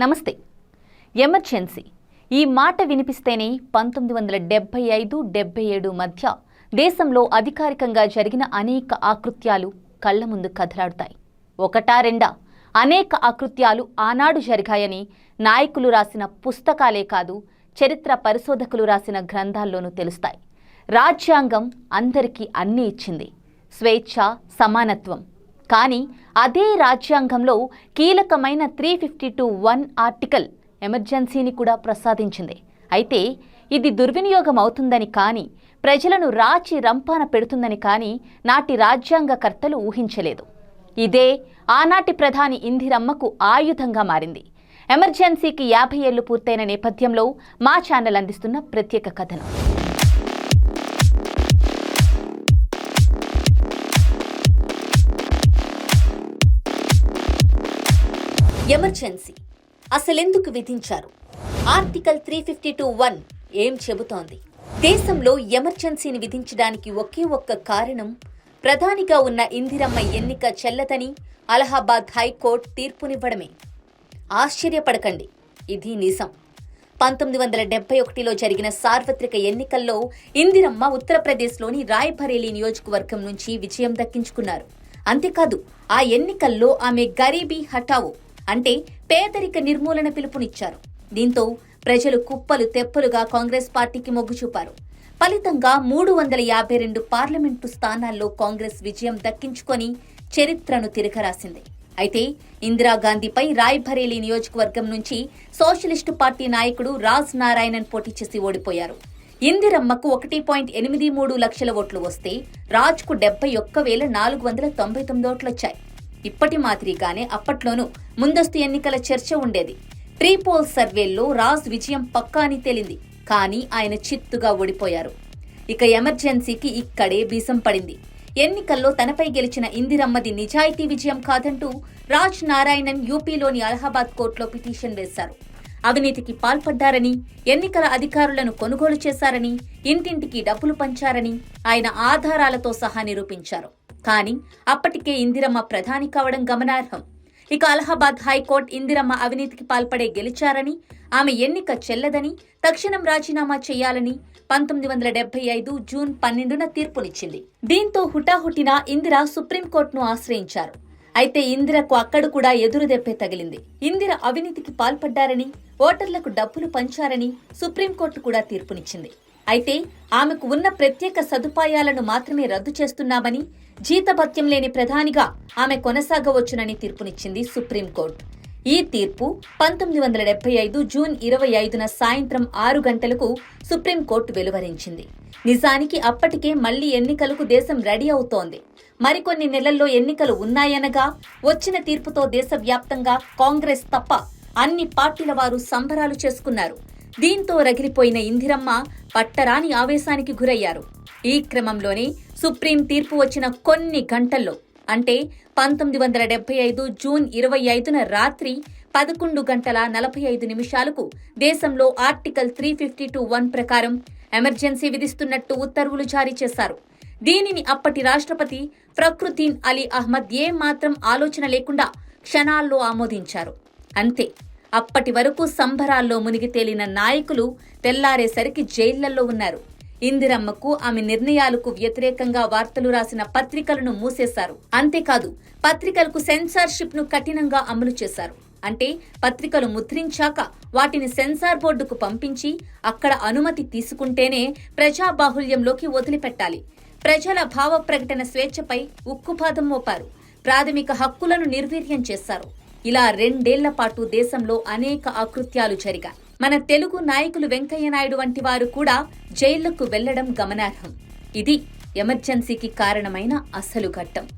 నమస్తే. ఎమర్జెన్సీ. ఈ మాట వినిపిస్తేనే పంతొమ్మిది వందల డెబ్బై ఐదు డెబ్బై ఏడు మధ్య దేశంలో అధికారికంగా జరిగిన అనేక ఆకృత్యాలు కళ్ళ ముందు కదలాడుతాయి. ఒకటా రెండా? అనేక ఆకృత్యాలు ఆనాడు జరిగాయని నాయకులు రాసిన పుస్తకాలే కాదు చరిత్ర పరిశోధకులు రాసిన గ్రంథాల్లోనూ తెలుస్తాయి. రాజ్యాంగం అందరికీ అన్నీ ఇచ్చింది. స్వేచ్ఛ సమానత్వం. కానీ అదే రాజ్యాంగంలో కీలకమైన three fifty two one article ఎమర్జెన్సీని కూడా ప్రసాదించింది. అయితే ఇది దుర్వినియోగం అవుతుందని కానీ ప్రజలను రాచి రంపాన పెడుతుందని కానీ నాటి రాజ్యాంగకర్తలు ఊహించలేదు. ఇదే ఆనాటి ప్రధాని ఇందిరమ్మకు ఆయుధంగా మారింది. ఎమర్జెన్సీకి యాభై ఏళ్ళు పూర్తయిన నేపథ్యంలో మా ఛానల్ అందిస్తున్న ప్రత్యేక కథనం. ఎమర్జెన్సీ. అసలెందుకు విధించారు? Article three fifty two one ఏం చెబుతోంది? దేశంలో ఎమర్జెన్సీని విధించడానికి ఒకే ఒక్క కారణం ప్రధానిగా ఉన్న ఇందిరమ్మ ఎన్నిక చెల్లదని అలహాబాద్ హైకోర్టు తీర్పునివ్వడమే. ఆశ్చర్యపడకండి ఇది నిజం. పంతొమ్మిది వందల డెబ్బై ఒకటిలో జరిగిన సార్వత్రిక ఎన్నికల్లో ఇందిరమ్మ ఉత్తరప్రదేశ్లోని రాయ్బరేలీ నియోజకవర్గం నుంచి విజయం దక్కించుకున్నారు. అంతేకాదు ఆ ఎన్నికల్లో ఆమె గరీబీ హఠావో అంటే పేదరిక నిర్మూలన పిలుపునిచ్చారు. దీంతో ప్రజలు కుప్పలు తెప్పలుగా కాంగ్రెస్ పార్టీకి మొగ్గు చూపారు. ఫలితంగా మూడు వందల యాభై రెండు పార్లమెంటు స్థానాల్లో కాంగ్రెస్ విజయం దక్కించుకొని చరిత్రను తిరగరాసింది. అయితే ఇందిరాగాంధీపై రాయ్బరేలీ నియోజకవర్గం నుంచి సోషలిస్టు పార్టీ నాయకుడు రాజ్ నారాయణన్ పోటీ చేసి ఓడిపోయారు. ఇందిరమ్మకు ఒకటి పాయింట్ ఎనిమిది మూడు లక్షల ఓట్లు వస్తే రాజ్కు డెబ్బై ఒక్క వేల నాలుగు వందల తొంభై తొమ్మిది ఓట్లొచ్చాయి. ఇప్పటి మాదిరిగానే అప్పట్లోనూ ముందస్తు ఎన్నికల చర్చ ఉండేది. ప్రీ పోల్ సర్వేల్లో రాజ్ విజయం పక్కా అని తేలింది కానీ ఆయన చిత్తుగా ఓడిపోయారు. ఇక ఎమర్జెన్సీకి ఇక్కడే బీసం పడింది. ఎన్నికల్లో తనపై గెలిచిన ఇందిరమ్మది నిజాయితీ విజయం కాదంటూ రాజ్ నారాయణన్ యూపీలోని అలహాబాద్ కోర్టులో పిటిషన్ వేశారు. అవినీతికి పాల్పడ్డారని ఎన్నికల అధికారులను కొనుగోలు చేశారని ఇంటింటికి డబ్బులు పంచారని ఆయన ఆధారాలతో సహా నిరూపించారు. కానీ అప్పటికే ఇందిరమ్మ ప్రధాని కావడం గమనార్హం. ఇక అలహాబాద్ హైకోర్టు ఇందిరమ్మ అవినీతికి పాల్పడే గెలిచారని ఆమె ఎన్నిక చెల్లదని తక్షణం రాజీనామా చేయాలని పంతొమ్మిది వందల డెబ్బై ఐదు జూన్ పన్నెండున తీర్పునిచ్చింది. దీంతో హుటాహుటిన ఇందిర సుప్రీంకోర్టును ఆశ్రయించారు. అయితే ఇందిరకు అక్కడ కూడా ఎదురు దెబ్బే తగిలింది. ఇందిర అవినీతికి పాల్పడ్డారని ఓటర్లకు డబ్బులు పంచారని సుప్రీంకోర్టు కూడా తీర్పునిచ్చింది. అయితే ఆమెకు ఉన్న ప్రత్యేక సదుపాయాలను మాత్రమే రద్దు చేస్తున్నామని జీతభత్యం లేని ప్రధానిగా ఆమె కొనసాగవచ్చునని తీర్పునిచ్చింది సుప్రీంకోర్టు. ఈ తీర్పు పంతొమ్మిది వందల డెబ్బై ఐదు జూన్ ఇరవై ఐదున సాయంత్రం ఆరు గంటలకు సుప్రీంకోర్టు వెలువరించింది. నిజానికి అప్పటికే మళ్ళీ ఎన్నికలకు దేశం రెడీ అవుతోంది. మరికొన్ని నెలల్లో ఎన్నికలు ఉన్నాయనగా వచ్చిన తీర్పుతో దేశవ్యాప్తంగా కాంగ్రెస్ తప్ప అన్ని పార్టీల వారు సంబరాలు చేసుకున్నారు. దీంతో రగిలిపోయిన ఇందిరమ్మ పట్టరాని ఆవేశానికి గురయ్యారు. ఈ క్రమంలోనే సుప్రీం తీర్పు వచ్చిన కొన్ని గంటల్లో అంటే పంతొమ్మిది వందల డెబ్బై ఐదు జూన్ ఇరవై ఐదున రాత్రి పదకొండు గంటల నలభై ఐదు నిమిషాలకు దేశంలో article three fifty two one ప్రకారం ఎమర్జెన్సీ విధిస్తున్నట్టు ఉత్తర్వులు జారీ చేశారు. దీనిని అప్పటి రాష్ట్రపతి ఫక్రుద్దీన్ అలీ అహ్మద్ ఏమాత్రం మాత్రం ఆలోచన లేకుండా క్షణాల్లో ఆమోదించారు. అంతే. అప్పటి వరకు సంబరాల్లో మునిగి తేలిన నాయకులు తెల్లారేసరికి జైళ్ళలో ఉన్నారు. ఇందిరమ్మకు ఆమె నిర్ణయాలకు వ్యతిరేకంగా వార్తలు రాసిన పత్రికలను మూసేశారు. అంతేకాదు పత్రికలకు సెన్సార్షిప్ను కఠినంగా అమలు చేశారు. అంటే పత్రికలు ముద్రించాక వాటిని సెన్సార్ బోర్డుకు పంపించి అక్కడ అనుమతి తీసుకుంటేనే ప్రజాబాహుల్యంలోకి వదిలిపెట్టాలి. ప్రజల భావ ప్రకటన స్వేచ్ఛపై ఉక్కుపాదం మోపారు. ప్రాథమిక హక్కులను నిర్వీర్యం చేశారు. ఇలా రెండేళ్ళ పాటు దేశంలో అనేక అకృత్యాలు జరిగాయి. మన తెలుగు నాయకులు వెంకయ్య నాయుడు వంటి వారు కూడా జైళ్ళకు వెళ్ళడం గమనార్హం. ఇది ఎమర్జెన్సీకి కారణమైన అసలు ఘట్టం.